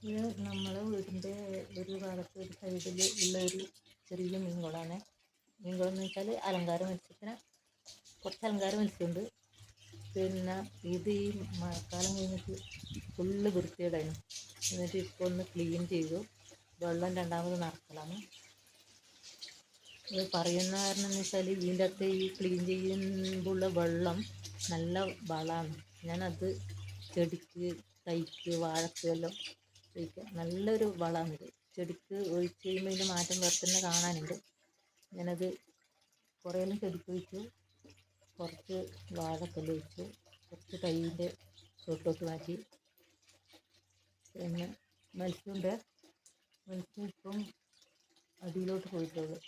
ഇത് നമ്മളെ വീടിന്റെ ഒരു ഭാഗത്ത് ഒരു സൈഡിൽ ഉള്ള ഒരു ചെറിയ മീൻകുളമാണ് മീൻകുളം എന്ന് വെച്ചാൽ അലങ്കാര മത്സ്യത്തിന് കുറച്ച് അലങ്കാര മത്സ്യമുണ്ട്. പിന്നെ ഇത് ഈ മഴക്കാലം കഴിഞ്ഞിട്ട് ഫുള്ള് വൃത്തികേടായിരുന്നു എന്നിട്ട് ഇപ്പോൾ ഒന്ന് ക്ലീൻ ചെയ്തു. വെള്ളം രണ്ടാമത് നടക്കലാണ് ഇത് പറയുന്ന കാരണം എന്ന് വെച്ചാൽ ഇതിന്റെ അകത്ത് ഈ ക്ലീൻ ചെയ്യുമ്പോഴുള്ള വെള്ളം നല്ല വളമാണ്. ഞാനത് ചെടിക്ക് തൈക്ക് വാഴക്ക് എല്ലാം ഒഴിക്കുക. നല്ലൊരു വളമാണിത് ചെടിക്ക് ഒഴിച്ച് കഴിയുമ്പോൾ ഇതിന്റെ മാറ്റം വേറെ കാണാനുണ്ട്. ഞാനത് കുറേയെല്ലാം ചെടിക്ക് ഒഴിച്ചു. കുറച്ച് വാഴക്കല്ല് ഒഴിച്ചു. കുറച്ച് കയ്യിന്റെ തൊട്ടോട്ട് മാറ്റി. പിന്നെ മത്സ്യമുണ്ട്. മത്സ്യം ഇപ്പം അടിയിലോട്ട് പോയിട്ടുള്ളൂ